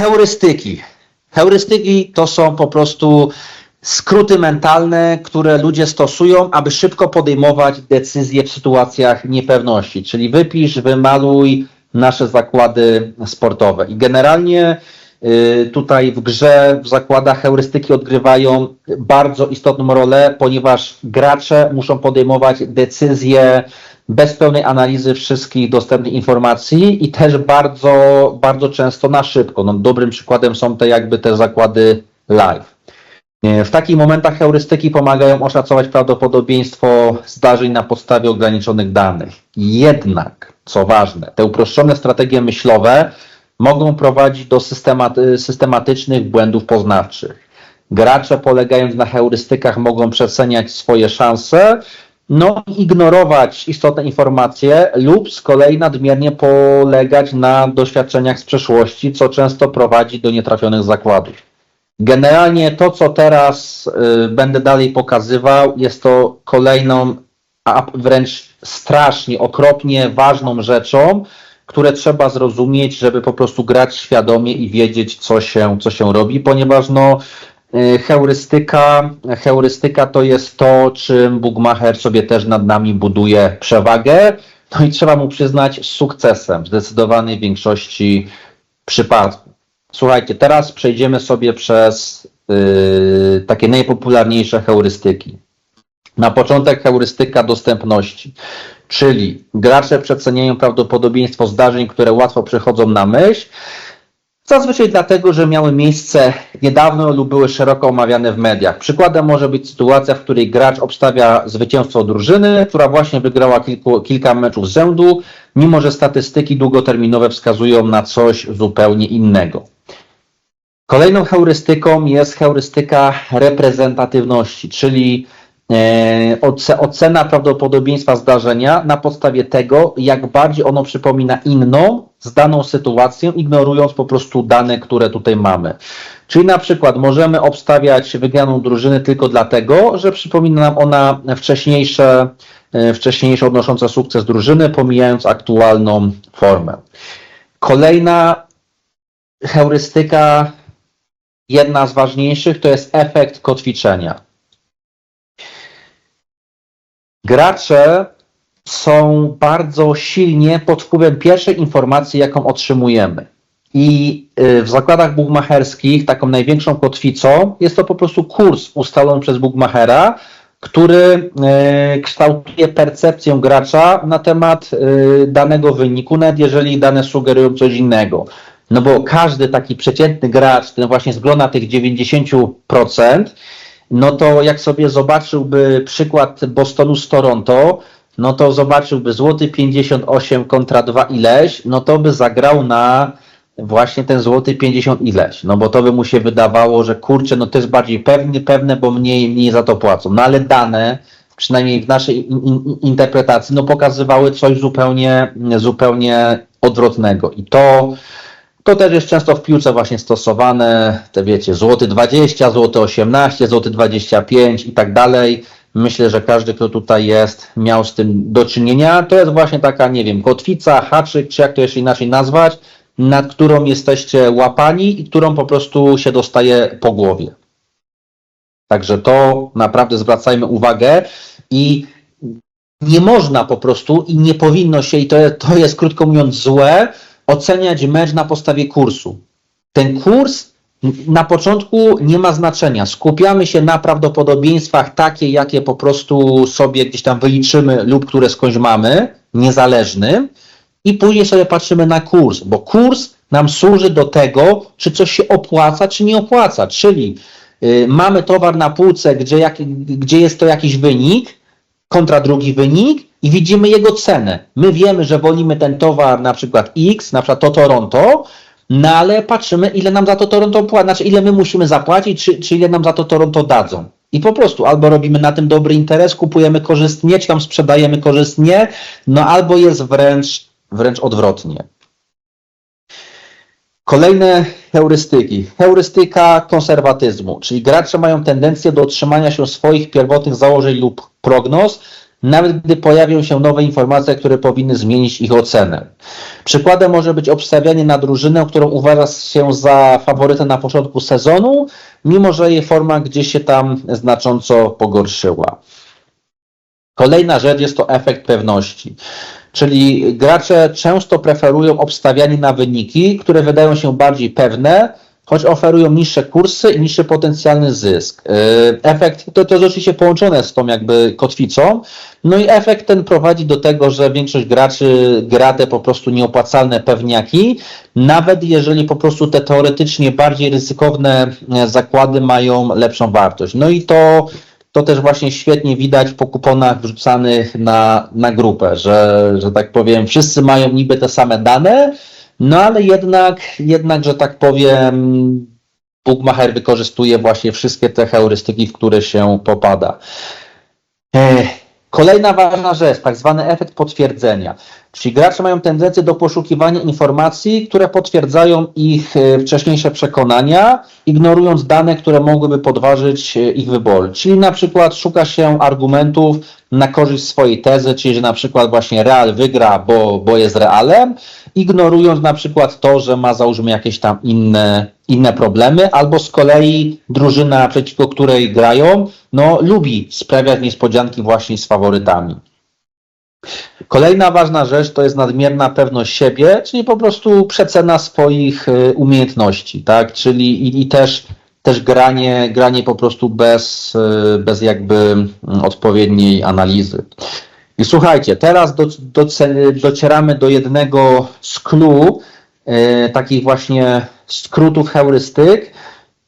heurystyki. Heurystyki to są po prostu skróty mentalne, które ludzie stosują, aby szybko podejmować decyzje w sytuacjach niepewności. Czyli wypisz, wymaluj nasze zakłady sportowe. I generalnie y, tutaj w grze, w zakładach heurystyki odgrywają bardzo istotną rolę, ponieważ gracze muszą podejmować decyzje bez pełnej analizy wszystkich dostępnych informacji i też bardzo, bardzo często na szybko. No, dobrym przykładem są te jakby te zakłady live. Nie, W takich momentach heurystyki pomagają oszacować prawdopodobieństwo zdarzeń na podstawie ograniczonych danych. Jednak, co ważne, te uproszczone strategie myślowe mogą prowadzić do systematy, systematycznych błędów poznawczych. Gracze polegając na heurystykach mogą przeceniać swoje szanse, no ignorować istotne informacje lub z kolei nadmiernie polegać na doświadczeniach z przeszłości, co często prowadzi do nietrafionych zakładów. Generalnie to, co teraz y, będę dalej pokazywał, jest to kolejną, a wręcz strasznie, okropnie ważną rzeczą, które trzeba zrozumieć, żeby po prostu grać świadomie i wiedzieć, co się, co się robi, ponieważ no, heurystyka, heurystyka to jest to, czym Bugmacher sobie też nad nami buduje przewagę. No i trzeba mu przyznać z sukcesem w zdecydowanej większości przypadków. Słuchajcie, teraz przejdziemy sobie przez yy, takie najpopularniejsze heurystyki. Na początek heurystyka dostępności, czyli gracze przeceniają prawdopodobieństwo zdarzeń, które łatwo przychodzą na myśl, zazwyczaj dlatego, że miały miejsce niedawno lub były szeroko omawiane w mediach. Przykładem może być sytuacja, w której gracz obstawia zwycięstwo drużyny, która właśnie wygrała kilku, kilka meczów z rzędu, mimo że statystyki długoterminowe wskazują na coś zupełnie innego. Kolejną heurystyką jest heurystyka reprezentatywności, czyli e, oce- ocena prawdopodobieństwa zdarzenia na podstawie tego, jak bardziej ono przypomina inną, zdaną sytuację, ignorując po prostu dane, które tutaj mamy. Czyli na przykład możemy obstawiać wygraną drużyny tylko dlatego, że przypomina nam ona wcześniejsze, e, wcześniejsze odnoszące sukces drużyny, pomijając aktualną formę. Kolejna heurystyka jedna z ważniejszych to jest efekt kotwiczenia. Gracze są bardzo silnie pod wpływem pierwszej informacji, jaką otrzymujemy. I y, w zakładach bugmacherskich taką największą kotwicą jest to po prostu kurs ustalony przez bugmachera, który y, kształtuje percepcję gracza na temat y, danego wyniku, nawet jeżeli dane sugerują coś innego. No bo każdy taki przeciętny gracz, ten właśnie z grona tych 90%, no to jak sobie zobaczyłby przykład Bostonu z Toronto, no to zobaczyłby złoty 58 kontra 2 ileś, no to by zagrał na właśnie ten złoty 50 ileś, no bo to by mu się wydawało, że kurczę, no to jest bardziej pewne, pewne bo mniej, mniej za to płacą. No ale dane, przynajmniej w naszej in, in, interpretacji, no pokazywały coś zupełnie, zupełnie odwrotnego. I to, to też jest często w piłce właśnie stosowane, te wiecie, złoty 20, złoty 18, złoty 25 i tak dalej. Myślę, że każdy, kto tutaj jest, miał z tym do czynienia. To jest właśnie taka, nie wiem, kotwica, haczyk, czy jak to jeszcze inaczej nazwać, nad którą jesteście łapani i którą po prostu się dostaje po głowie. Także to naprawdę zwracajmy uwagę i nie można po prostu i nie powinno się, i to to jest krótko mówiąc złe, oceniać mecz na podstawie kursu. Ten kurs na początku nie ma znaczenia. Skupiamy się na prawdopodobieństwach takie, jakie po prostu sobie gdzieś tam wyliczymy lub które skądś mamy, niezależnym, i później sobie patrzymy na kurs, bo kurs nam służy do tego, czy coś się opłaca, czy nie opłaca. Czyli y, mamy towar na półce, gdzie, jak, gdzie jest to jakiś wynik, kontra drugi wynik i widzimy jego cenę. My wiemy, że wolimy ten towar na przykład X, na przykład to Toronto, no ale patrzymy, ile nam za to Toronto płaci, znaczy ile my musimy zapłacić, czy, czy ile nam za to Toronto dadzą. I po prostu albo robimy na tym dobry interes, kupujemy korzystnie, czy tam sprzedajemy korzystnie, no albo jest wręcz, wręcz odwrotnie. Kolejne heurystyki. Heurystyka konserwatyzmu, czyli gracze mają tendencję do trzymania się swoich pierwotnych założeń lub prognoz, nawet gdy pojawią się nowe informacje, które powinny zmienić ich ocenę. Przykładem może być obstawianie na drużynę, którą uważa się za faworytę na początku sezonu, mimo że jej forma gdzieś się tam znacząco pogorszyła. Kolejna rzecz jest to efekt pewności. Czyli gracze często preferują obstawianie na wyniki, które wydają się bardziej pewne, choć oferują niższe kursy i niższy potencjalny zysk. Yy, Efekt to, to jest oczywiście połączone z tą jakby kotwicą. No i efekt ten prowadzi do tego, że większość graczy gra te po prostu nieopłacalne pewniaki, nawet jeżeli po prostu te teoretycznie bardziej ryzykowne e, zakłady mają lepszą wartość. No i to to też właśnie świetnie widać po kuponach wrzucanych na, na grupę, że, że tak powiem, wszyscy mają niby te same dane, no ale jednak, jednak, że tak powiem, Bookmacher wykorzystuje właśnie wszystkie te heurystyki, w które się popada. Ech. Kolejna ważna rzecz, tak zwany efekt potwierdzenia. Czyli gracze mają tendencję do poszukiwania informacji, które potwierdzają ich e, wcześniejsze przekonania, ignorując dane, które mogłyby podważyć e, ich wybory. Czyli na przykład szuka się argumentów na korzyść swojej tezy, czyli że na przykład właśnie Real wygra, bo, bo jest Realem, ignorując na przykład to, że ma załóżmy jakieś tam inne, inne problemy, albo z kolei drużyna, przeciwko której grają, no lubi sprawiać niespodzianki właśnie z faworytami. Kolejna ważna rzecz to jest nadmierna pewność siebie, czyli po prostu przecena swoich y, umiejętności, tak? Czyli i, i też, też granie, granie po prostu bez, y, bez jakby mm, odpowiedniej analizy. I słuchajcie, teraz do, do, docieramy do jednego z clue, y, takich właśnie skrótów heurystyk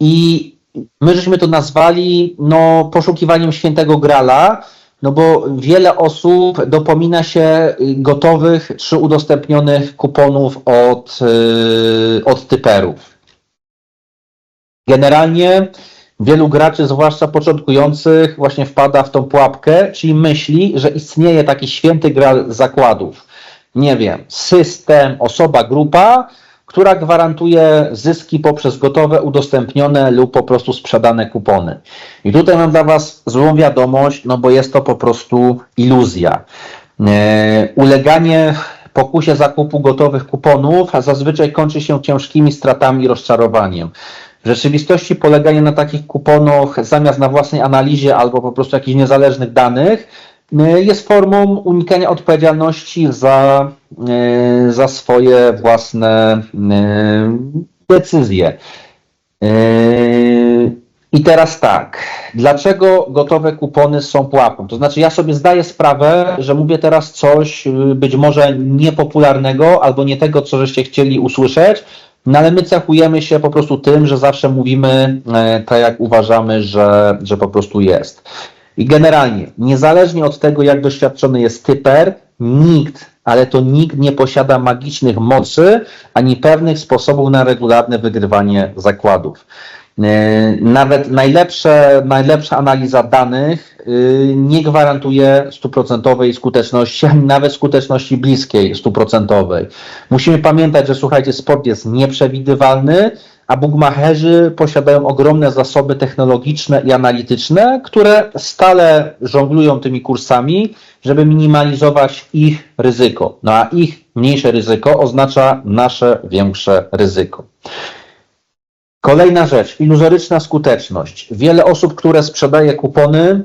i my żeśmy to nazwali no, poszukiwaniem świętego grala, no bo wiele osób dopomina się gotowych czy udostępnionych kuponów od, yy, od typerów. Generalnie wielu graczy, zwłaszcza początkujących, właśnie wpada w tą pułapkę, czyli myśli, że istnieje taki święty gral zakładów. Nie wiem, system, osoba, grupa, która gwarantuje zyski poprzez gotowe, udostępnione lub po prostu sprzedane kupony. I tutaj mam dla Was złą wiadomość, no bo jest to po prostu iluzja. E, uleganie pokusie zakupu gotowych kuponów a zazwyczaj kończy się ciężkimi stratami i rozczarowaniem. W rzeczywistości poleganie na takich kuponach zamiast na własnej analizie albo po prostu jakichś niezależnych danych jest formą unikania odpowiedzialności za, e, za swoje własne e, decyzje. I teraz tak, dlaczego gotowe kupony są pułapką? To znaczy, ja sobie zdaję sprawę, że mówię teraz coś być może niepopularnego albo nie tego, co żeście chcieli usłyszeć, no ale my cechujemy się po prostu tym, że zawsze mówimy tak, jak uważamy, że, że po prostu jest. I generalnie, niezależnie od tego, jak doświadczony jest typer, nikt, ale to nikt nie posiada magicznych mocy ani pewnych sposobów na regularne wygrywanie zakładów. E, nawet najlepsze, najlepsza analiza danych y, nie gwarantuje stuprocentowej skuteczności, ani nawet skuteczności bliskiej stuprocentowej. Musimy pamiętać, że słuchajcie, sport jest nieprzewidywalny, a bookmacherzy posiadają ogromne zasoby technologiczne i analityczne, które stale żonglują tymi kursami, żeby minimalizować ich ryzyko. No a ich mniejsze ryzyko oznacza nasze większe ryzyko. Kolejna rzecz, iluzoryczna skuteczność. Wiele osób, które sprzedaje kupony,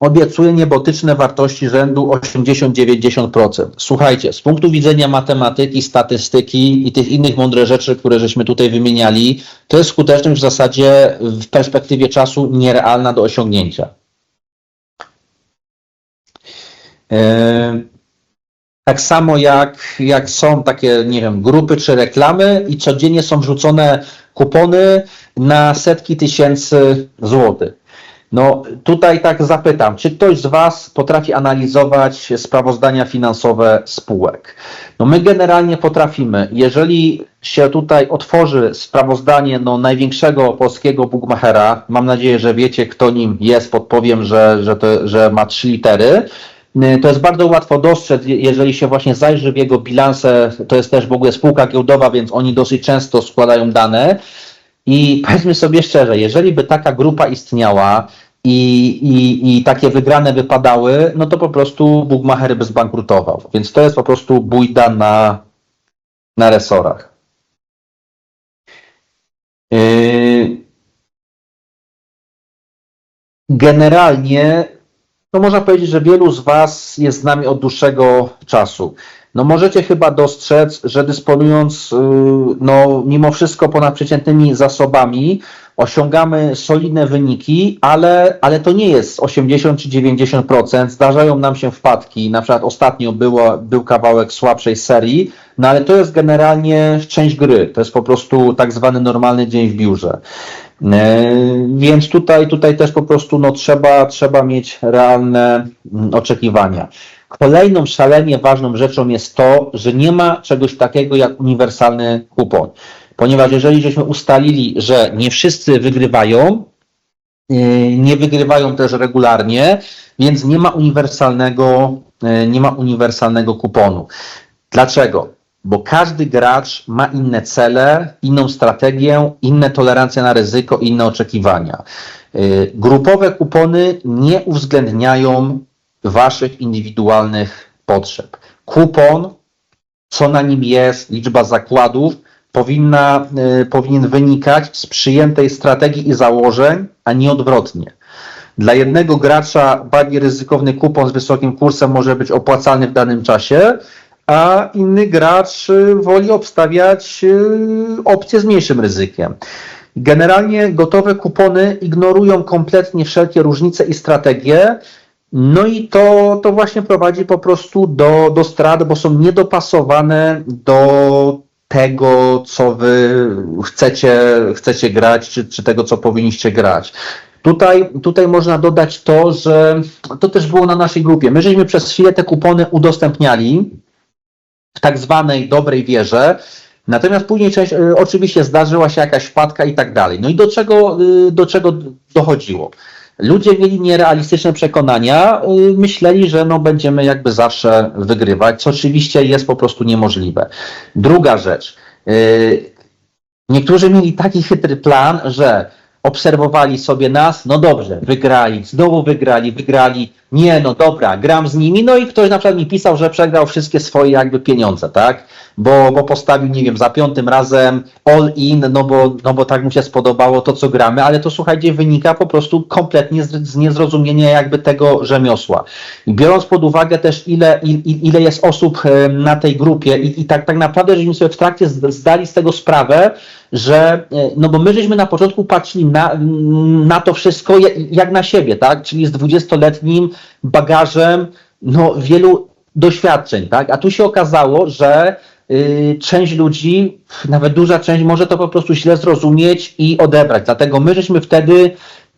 obiecuje niebotyczne wartości rzędu 80-90%. Słuchajcie, z punktu widzenia matematyki, statystyki i tych innych mądre rzeczy, które żeśmy tutaj wymieniali, to jest skuteczność w zasadzie w perspektywie czasu nierealna do osiągnięcia. E, tak samo jak, jak są takie, nie wiem, grupy czy reklamy i codziennie są wrzucone kupony na setki tysięcy złotych. No tutaj tak zapytam, czy ktoś z Was potrafi analizować sprawozdania finansowe spółek? No my generalnie potrafimy. Jeżeli się tutaj otworzy sprawozdanie no, największego polskiego bookmachera, mam nadzieję, że wiecie kto nim jest, podpowiem, że, że, to, że ma trzy litery, to jest bardzo łatwo dostrzec, jeżeli się właśnie zajrzy w jego bilanse, to jest też w ogóle spółka giełdowa, więc oni dosyć często składają dane. I powiedzmy sobie szczerze, jeżeli by taka grupa istniała, i, i, i takie wygrane wypadały, no to po prostu Bugmacher by zbankrutował. Więc to jest po prostu bójda na, na resorach. Yy, Generalnie, no można powiedzieć, że wielu z Was jest z nami od dłuższego czasu. No możecie chyba dostrzec, że dysponując, yy, no mimo wszystko ponadprzeciętnymi zasobami, osiągamy solidne wyniki, ale, ale to nie jest 80 czy 90%. Zdarzają nam się wpadki. Na przykład ostatnio było, był kawałek słabszej serii, no ale to jest generalnie część gry. To jest po prostu tak zwany normalny dzień w biurze. E, Więc tutaj, tutaj też po prostu no, trzeba, trzeba mieć realne mm, oczekiwania. Kolejną szalenie ważną rzeczą jest to, że nie ma czegoś takiego jak uniwersalny kupon. Ponieważ jeżeli żeśmy ustalili, że nie wszyscy wygrywają, yy, nie wygrywają też regularnie, więc nie ma uniwersalnego, yy, nie ma uniwersalnego kuponu. Dlaczego? Bo każdy gracz ma inne cele, inną strategię, inne tolerancje na ryzyko, inne oczekiwania. Yy, Grupowe kupony nie uwzględniają Waszych indywidualnych potrzeb. Kupon, co na nim jest, liczba zakładów, powinna, y, powinien wynikać z przyjętej strategii i założeń, a nie odwrotnie. Dla jednego gracza bardziej ryzykowny kupon z wysokim kursem może być opłacalny w danym czasie, a inny gracz y, woli obstawiać y, opcje z mniejszym ryzykiem. Generalnie gotowe kupony ignorują kompletnie wszelkie różnice i strategie, no i to, to właśnie prowadzi po prostu do, do strat, bo są niedopasowane do tego, co wy chcecie, chcecie grać, czy, czy tego, co powinniście grać. Tutaj, tutaj można dodać to, że to też było na naszej grupie. My żeśmy przez chwilę te kupony udostępniali w tak zwanej dobrej wierze, natomiast później część, y, oczywiście zdarzyła się jakaś wpadka i tak dalej. No i do czego, y, do czego dochodziło? Ludzie mieli nierealistyczne przekonania, y, myśleli, że no będziemy jakby zawsze wygrywać, co oczywiście jest po prostu niemożliwe. Druga rzecz. y, Niektórzy mieli taki chytry plan, że obserwowali sobie nas, no dobrze, wygrali, znowu wygrali, wygrali, nie, no dobra, gram z nimi, no i ktoś na przykład mi pisał, że przegrał wszystkie swoje jakby pieniądze, tak? Bo, bo postawił, nie wiem, za piątym razem all in, no bo, no bo tak mu się spodobało to, co gramy, ale to słuchajcie, wynika po prostu kompletnie z, z niezrozumienia jakby tego rzemiosła. I biorąc pod uwagę też, ile, il, ile jest osób na tej grupie i, i tak, tak naprawdę, żeśmy sobie w trakcie zdali z tego sprawę, że, e, no bo my żeśmy na początku patrzyli na, na to wszystko jak, na siebie, tak? Czyli z 20-letnim bagażem, no wielu doświadczeń, tak? A tu się okazało, że y, część ludzi, nawet duża część może to po prostu źle zrozumieć i odebrać. Dlatego my żeśmy wtedy,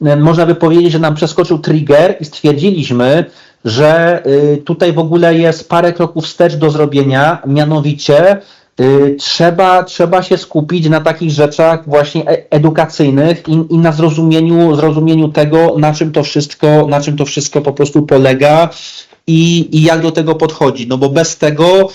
y, można by powiedzieć, że nam przeskoczył trigger i stwierdziliśmy, że y, tutaj w ogóle jest parę kroków wstecz do zrobienia, mianowicie trzeba, trzeba się skupić na takich rzeczach właśnie e- edukacyjnych i, i na zrozumieniu, zrozumieniu tego, na czym to wszystko, na czym to wszystko po prostu polega i, i jak do tego podchodzi. No bo bez tego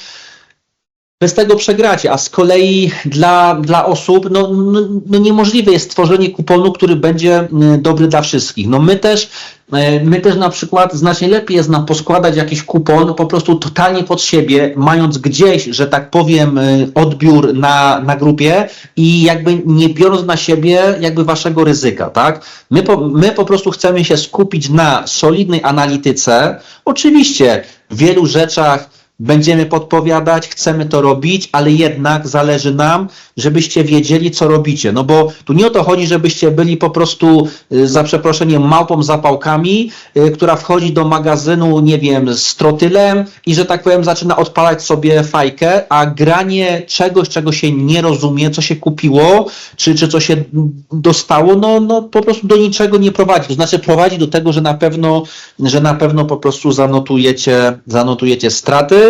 bez tego przegracie, a z kolei dla, dla osób no, no, no niemożliwe jest stworzenie kuponu, który będzie y, dobry dla wszystkich. No my też, y, my też na przykład znacznie lepiej jest nam poskładać jakiś kupon po prostu totalnie pod siebie, mając gdzieś, że tak powiem, y, odbiór na, na grupie i jakby nie biorąc na siebie jakby waszego ryzyka, tak? My po, my po prostu chcemy się skupić na solidnej analityce. Oczywiście w wielu rzeczach Będziemy podpowiadać, chcemy to robić, ale jednak zależy nam, żebyście wiedzieli, co robicie. No bo tu nie o to chodzi, żebyście byli po prostu, y, za przeproszeniem, małpą zapałkami, y, która wchodzi do magazynu, nie wiem, z trotylem i, że tak powiem, zaczyna odpalać sobie fajkę, a granie czegoś, czego się nie rozumie, co się kupiło, czy, czy co się dostało, no, no po prostu do niczego nie prowadzi. To znaczy prowadzi do tego, że na pewno, że na pewno po prostu zanotujecie, zanotujecie straty.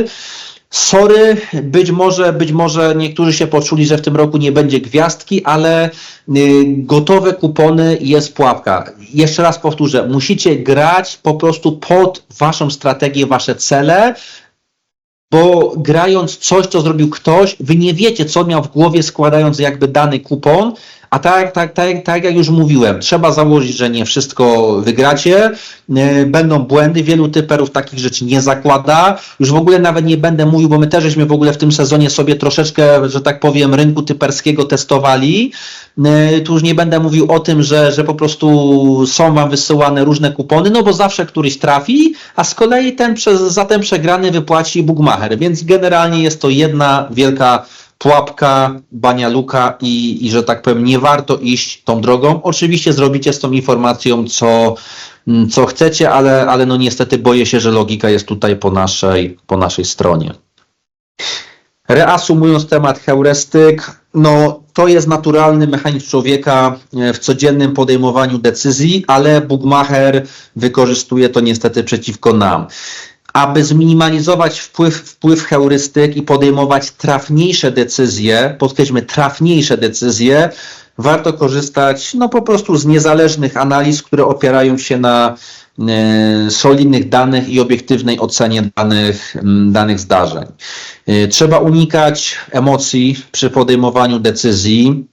Sorry, być może, być może niektórzy się poczuli, że w tym roku nie będzie gwiazdki, ale y, gotowe kupony jest pułapka. Jeszcze raz powtórzę, musicie grać po prostu pod waszą strategię, wasze cele, bo grając coś, co zrobił ktoś, wy nie wiecie, co miał w głowie składając jakby dany kupon, A tak, tak, tak, tak jak już mówiłem, trzeba założyć, że nie wszystko wygracie, yy, będą błędy, wielu typerów takich rzeczy nie zakłada. Już w ogóle nawet nie będę mówił, bo my też żeśmy w ogóle w tym sezonie sobie troszeczkę, że tak powiem, rynku typerskiego testowali. Yy, Tu już nie będę mówił o tym, że, że po prostu są wam wysyłane różne kupony, no bo zawsze któryś trafi, a z kolei ten przez, za ten przegrany wypłaci Bugmacher, więc generalnie jest to jedna wielka pułapka, bania luka i, i że tak powiem, nie warto iść tą drogą. Oczywiście zrobicie z tą informacją, co, mm, co chcecie, ale, ale no niestety boję się, że logika jest tutaj po naszej, po naszej stronie. Reasumując temat heurystyk, no to jest naturalny mechanizm człowieka e, w codziennym podejmowaniu decyzji, ale Bugmacher wykorzystuje to niestety przeciwko nam. Aby zminimalizować wpływ, wpływ heurystyk i podejmować trafniejsze decyzje, podkreślmy trafniejsze decyzje, warto korzystać no po prostu z niezależnych analiz, które opierają się na e, solidnych danych i obiektywnej ocenie danych, danych zdarzeń. E, Trzeba unikać emocji przy podejmowaniu decyzji.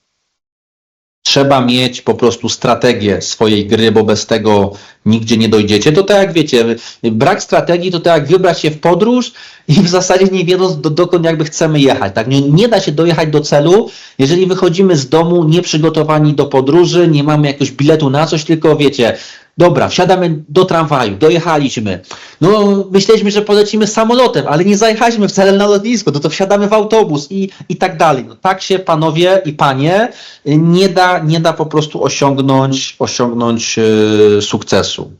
Trzeba mieć po prostu strategię swojej gry, bo bez tego nigdzie nie dojdziecie. To tak jak wiecie, brak strategii to tak jak wybrać się w podróż i w zasadzie nie wiedząc do, dokąd jakby chcemy jechać. Tak? Nie, nie da się dojechać do celu, jeżeli wychodzimy z domu nieprzygotowani do podróży, nie mamy jakiegoś biletu na coś, tylko wiecie, dobra, wsiadamy do tramwaju, dojechaliśmy. No, myśleliśmy, że polecimy samolotem, ale nie zajechaliśmy wcale na lotnisko, no to wsiadamy w autobus i, i tak dalej. No, tak się panowie i panie nie da, nie da po prostu osiągnąć, osiągnąć yy, sukcesu.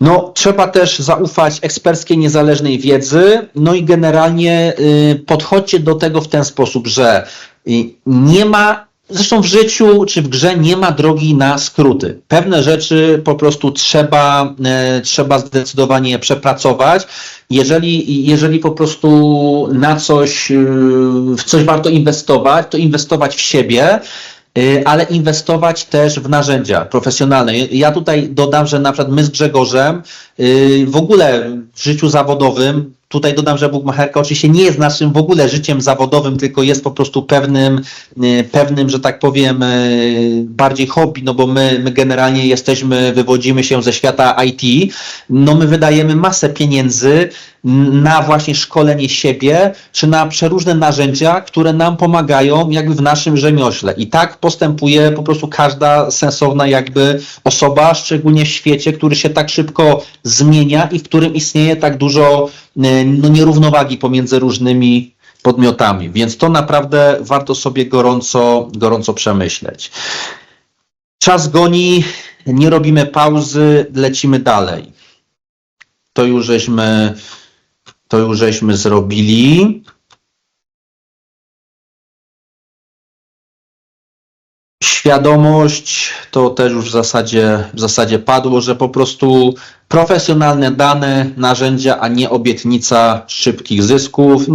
No, trzeba też zaufać eksperckiej, niezależnej wiedzy. No i generalnie y, podchodźcie do tego w ten sposób, że y, nie ma, zresztą w życiu czy w grze nie ma drogi na skróty. Pewne rzeczy po prostu trzeba, y, trzeba zdecydowanie przepracować. Jeżeli, jeżeli po prostu na coś, y, w coś warto inwestować, to inwestować w siebie. Y, ale inwestować też w narzędzia profesjonalne. Ja tutaj dodam, że na przykład my z Grzegorzem w ogóle w życiu zawodowym, tutaj dodam, że Bugmacherka oczywiście nie jest naszym w ogóle życiem zawodowym, tylko jest po prostu pewnym, y, pewnym że tak powiem, y, bardziej hobby, no bo my, my generalnie jesteśmy, wywodzimy się ze świata IT, no my wydajemy masę pieniędzy na właśnie szkolenie siebie, czy na przeróżne narzędzia, które nam pomagają jakby w naszym rzemiośle. I tak postępuje po prostu każda sensowna jakby osoba, szczególnie w świecie, który się tak szybko zmienia i w którym istnieje tak dużo y, no, nierównowagi pomiędzy różnymi podmiotami. Więc to naprawdę warto sobie gorąco, gorąco przemyśleć. Czas goni, nie robimy pauzy, lecimy dalej. To już żeśmy, to już żeśmy zrobili. Świadomość to też już w zasadzie, w zasadzie padło, że po prostu profesjonalne dane, narzędzia, a nie obietnica szybkich zysków. No,